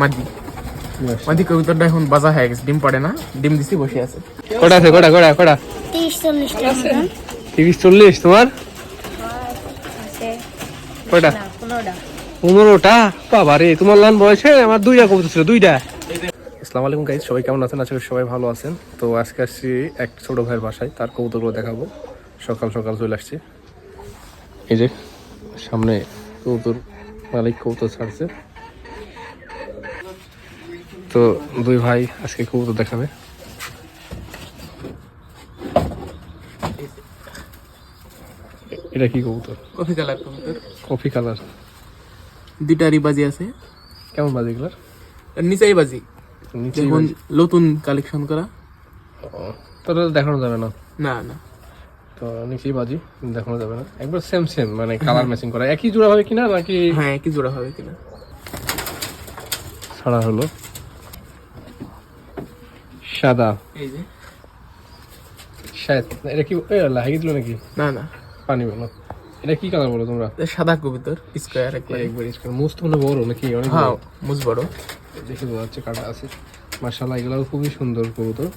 মাদি মাদি কবুতরটা এখন বাজা হয়ে গেছে ডিম পাড়ে না? ডিম দিছি বসে আছে। কটা আছে? কটা কটা কটা? তিরিশ চল্লিশ তোমার? কটা? পনেরোটা? বাবা রে তোমার লান বয়সে? আমার দুইটা কবুতর ছিল দুইটা। আসসালামু আলাইকুম গাইজ সবাই কেমন আছেন? আশা করি সবাই ভালো আছেন। তো আজকে আসছি এক ছোট ভাইয়ের বাসায় তার কবুতরগুলো দেখাবো। সকাল সকাল চলে আসছি। এই যে সামনে কবুতর মালিক কবুতর ছাড়ছে। তো দুই ভাই আজকে কবুতর দেখাবে। এটা কি কবুতর? কফি কালার কবুতর। কফি কালার দুইটারই বাজি আছে। কেমন বাজে আর নিচেই বাজি। এখন নতুন কালেকশন করা। তোরা দেখানো যাবে না? না না। তো নিচেই বাজি দেখানো যাবে না। একবার সেম সেম মানে কালার ম্যাচিং করা। একই জোড়া হবে কিনা নাকি হ্যাঁ একই জোড়া হবে কিনা। ছাড়া হলো? সাদা। এই যে। শায়দ এটা কি লাগিয়ে দিল নাকি? না না। পানি বলো। এটা কি কালার বলো তোমরা? সাদা কবুতর স্কোয়ার একবার। একবার ইস্কার মুস তো মনে বড় নাকি? অনেক হ্যাঁ মুজ বড়। দেখে বোঝা যাচ্ছে কাটা আছে। মার্শাল্লাহ এগুলো খুবই সুন্দর কবুতর।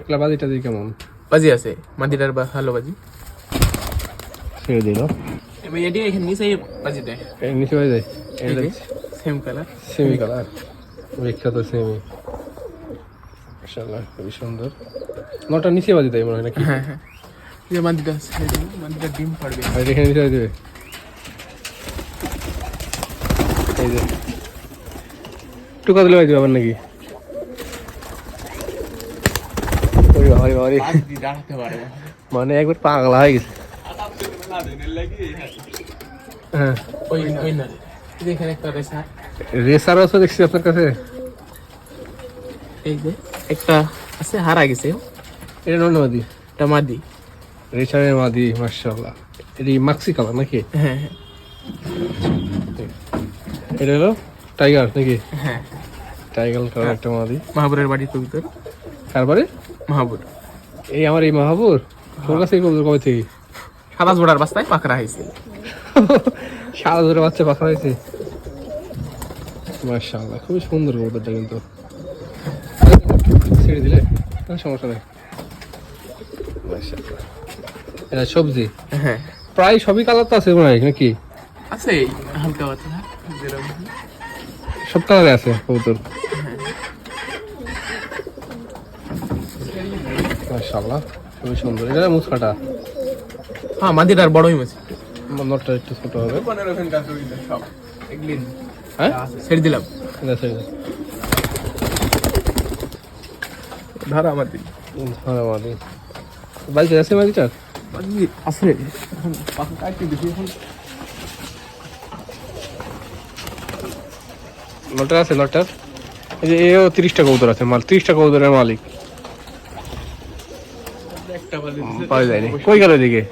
এগুলা বাজিটা দিয়ে কেমন? বাজি আছে মাদিটার বা ভালো বাজি। ছেড়ে দিল। এবার এটি এখানে নিচেই বাজি দেয়। নিচে হয়ে যায় এই যে সেম কালার সেমি কালার বিখ্যাত সেমি মাশাআল্লাহ খুবই সুন্দর। নটা নিচে বাজি তাই মনে হয় নাকি? হ্যাঁ হ্যাঁ। যে মাদিটা আছে এই যে মাদিটা ডিম পাড়বে আর এখানে নিচে দেবে এই যে। টুকা দিলে বাজি আবার নাকি? ওরে বাবা রে বাবা রে। দাঁড়াতে পারে। না মানে একবার পাগলা হয়ে গেছে। হ্যাঁ। ওই ওই না। এই একটা রেসার রেসার আছে দেখছি আপনার কাছে। এই যে। একটা আছে হারা গেছে এটা নন্দ মাদি। এটা মাদি। রেসারের মাদি মার্শাল্লাহ এটি মাক্সি কালার নাকি? হ্যাঁ হ্যাঁ। এটা হলো টাইগার নাকি? হ্যাঁ। টাইগার কালার একটা মাদি। মাহাবুরের বাড়ির কবুতর। তারপরে মাহাবুর। এই আমার এই মাহাবুর? তোর কাছে কবে কবে থেকে? সাদা জোড়ার বাস্তায় পাকড়া হয়েছে। সারা ধরে বাচ্চা পাখা হয়েছে? মার্শাল্লাহ খুবই সুন্দর কবুতরটা কিন্তু। ছেড়ে দিলে? সমস্যা নেই। এটা সবজি? হ্যাঁ। প্রায় সবই কালার তো আছে মনে হয় নাকি? আছে হালকা পাতলা সব কালারে আছে কবুতর। খুবই সুন্দর। এটা হ্যাঁ মাদিটার বড়ই মাছ নটটা একটু ছোট হবে। সব। এগুলি হ্যাঁ? ছেড়ে দিলাম। ছেড়ে দাও। ধরা মাদি উম, ভালো মাদি বাড়িতে আছে মাদিটার আছে। এখন পাখা কাটতে দিছি এখন। লটার আছে লটার? এই যে এও তিরিশটা কবুতর আছে মাল তিরিশটা কবুতরের মালিক। পাওয়া যায়নি। কই গেল এদিকে?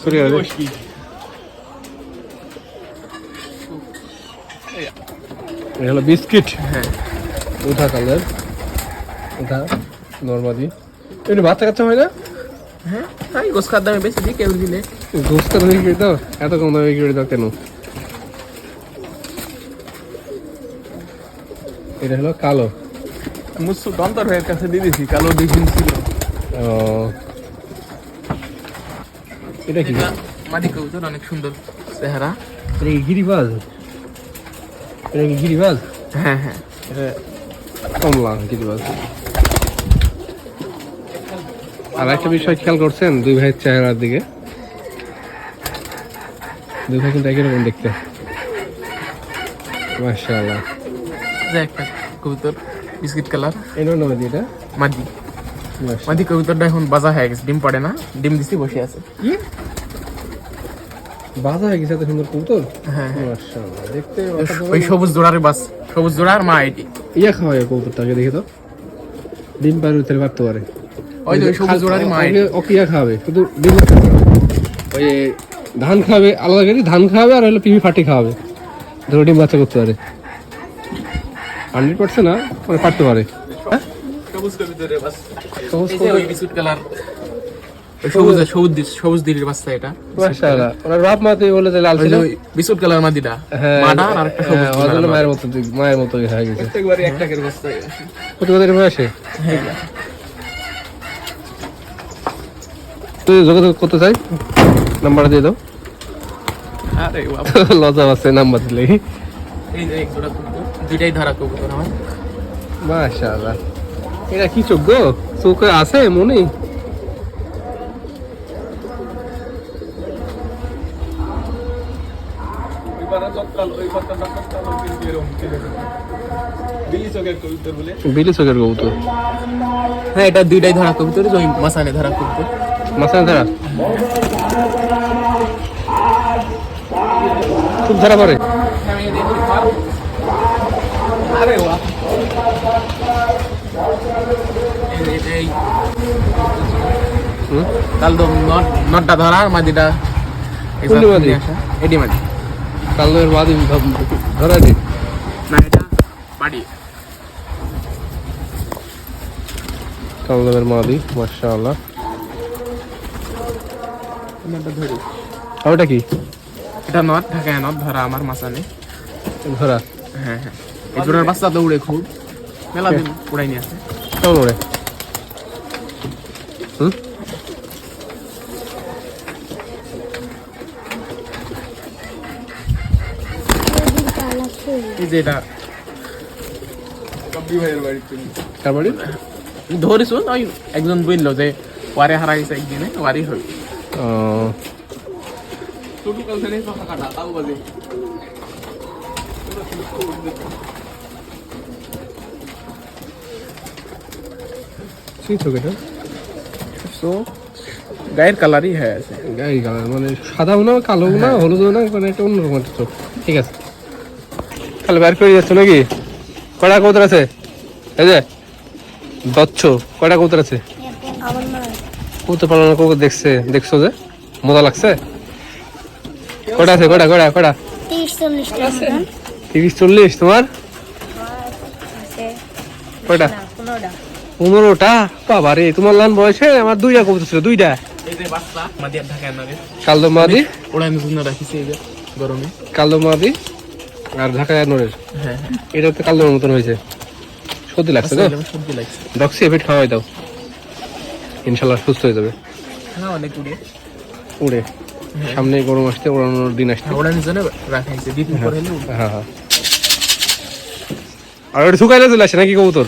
সরি গেল। হলো বিস্কিট। হ্যাঁ। উঠা কালার। উঠা নর্মাদি। এমনি বাচ্চা কাচ্চা হয় না হ্যাঁ তাই গোস দামে বেশি দিই কেউ দিলে। দোস্ত তুমি বিক্রি দাও এত কম দামে বিক্রি দাও কেন? এটা হলো কালো। মুসু দন্তর কাছে দিয়ে কালো দিন ছিল। ও। এটা কি? এটা মাদি কবুতর অনেক সুন্দর চেহারা। এটা কি গিরিবাজ? এটা কি গিরিবাজ? হ্যাঁ হ্যাঁ। এটা কমলা গিরিবাজ। আর একটা বিষয় খেয়াল করছেন? দুই ভাইয়ের চেহারার দিকে। দুই ভাই কিন্তু একই রকম দেখতে। মাশাআল্লাহ। একটা কবুতর বিস্কিট কালার। এই নয় নদী এটা। মাদি। মাদি কবুতরটা এখন বাজা হয়ে গেছে ডিম পাড়ে না। ডিম দিছি বসে আছে। কি? বাজা হয়ে গেছে এত সুন্দর কবুতর? হ্যাঁ হ্যাঁ। মাশাআল্লাহ দেখতে ওই সবুজ জোড়ার বাস সবুজ জোড়ার মা এটি। ইয়া খাওয়ায় কবুতরটাকে দেখে তো। ডিম পারে উঠতে পারতে পারে। ওই যে সবুজ জোড়ারই মা এটি খাবে? শুধু ওই ধান খাবে আলাদা করে ধান খাবে আর হলো পিপি ফাটি খাওয়াবে ধরো ডিম বাচ্চা করতে পারে। হান্ড্রেড পার্সেন্ট না মানে পারতে পারে। হ্যাঁ? সবুজ দিলির বাচ্চা এটা। মাশাআল্লাহ। ওনার বাপ মা তো বলে যে লাল ওই ছিল। বিস্কুট কালার মাদিটা। হ্যাঁ। মাটা আর একটা সবুজ হ্যাঁ, মায়ের মতো মায়ের মতো হয়ে গেছে। প্রত্যেকবারই একটা করে বাচ্চা কত কত বয়সে? হ্যাঁ। তুই যোগাযোগ করতে চাই? নাম্বার দিয়ে দাও। আরে লজা আছে নাম্বার দিলে। এই যে এক জোড়া কবুতর দুইটাই ধরা কবুতর আমার। মাশাআল্লাহ। এটা কি চোখ গো? চোখে আছে মনে? বিলি চোখের কবুতর হ্যাঁ এটা দুইটাই ধরা কবুতর মাসানে ধরা কবুতর। মাসান খুব ধরা পড়ে। আরে বাহ এই যে এই হুম? কাল তো নট নটটা ধরা মাদিটা কোনটি মাদি? এডি মাদি ধরা দি। না এটা বাড়ি কালের মাদি মাশাআল্লাহ। ধরি। ওটা কি? এটা নট ঢাকায় নট ধরা আমার মাসানে ধরা। হ্যাঁ হ্যাঁ। এই জোড়ার বাচ্চা উড়ে খুব। মেলা দিন উড়াই নিয়ে আসে। ওরে হুম? এই যে এটা। ধরিস ওই একজন বলল যে ওয়ারে হারা গেছে একদিনে ওয়ারি হই সো গায়ের কালারই হ্যাঁ আছে। গাই কালার মানে সাদাও না কালো না হলুদও না মানে একটা অন্যরকম একটা চোখ। ঠিক আছে। তাহলে বের করে যাচ্ছ নাকি? কটা কবুতর আছে? এই যে দচ্ছ কটা কবুতর আছে? কবুতর পালন কবুতর দেখছে দেখছ যে? মজা লাগছে? কটা আছে? কটা কটা কটা তিরিশ চল্লিশ তোমার? কয়টা? পনেরোটা। বাবা রে তোমার লান বয়সে? আমার দুইটা কবুতর ছিল দুইটা। কালদম মাদি? ওড়ানোর জন্য রাখিছে গরমে কালদম মাদি আর ঢাকা হ্যাঁ হ্যাঁ। এটা তো কালদমের মতন হয়েছে। সর্দি লাগছে তো? আমার সবজি লাগছে। ডক্সি এফিট খাওয়াই দাও। ইনশাল্লাহ সুস্থ হয়ে যাবে। হ্যাঁ অনেক উড়ে। উড়ে। সামনে গরম আসতে ওড়ানোর দিন আসতে হ্যাঁ, ওড়ানোর জন্য রাখাইছে দুই দিন পরে হ্যাঁ হ্যাঁ। আর ওটা শুকাইলে চলে আসে নাকি কবুতর?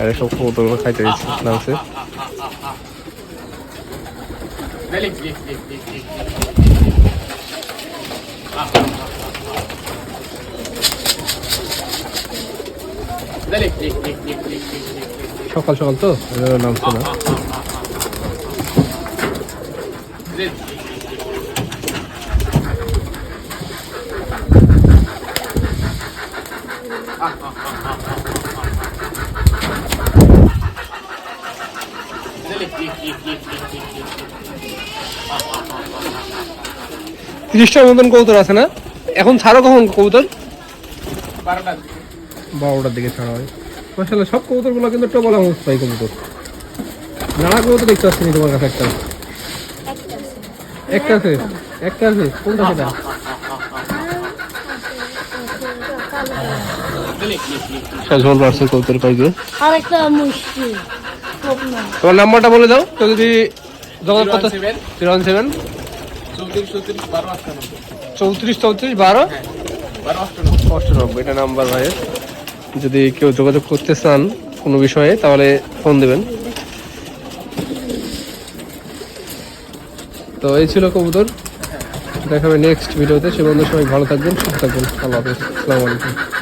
আরে সব কবুতর খাইতে লাগছে সকাল সকাল তো? নামছে না তিরিশটার মতন কবুতর আছে না? এখন ছাড়ো কখন কবুতর। বারোটার দিকে ছাড়া হয়। মাসাল্লাহ সব কবুতরগুলো কিন্তু টবলা অবস্থায় কবুতর নানা কবুতর দেখতে পাচ্ছি না তোমার কাছে একটা। একটা আছে? একটা আছে? কোনটা সেটা? সজল বাড়ছে কবুতর পাইবে আর একটা মুশকিল। স্বপ্ন তোমার নাম্বারটা বলে দাও। তো যদি যোগাযোগ করতে 017 জিরো ওয়ান সেভেন চৌত্রিশ চৌত্রিশ বারো হ্যাঁ অষ্টানব্বই এটা নাম্বার ভাইয়ের। যদি কেউ যোগাযোগ করতে চান কোনো বিষয়ে, তাহলে ফোন দেবেন। তো এই ছিল কবুতর। দেখাবে নেক্সট ভিডিওতে সে বন্ধু সবাই ভালো থাকবেন, সুস্থ থাকবেন। আল্লাহ হাফিজ। আসসালামু আলাইকুম।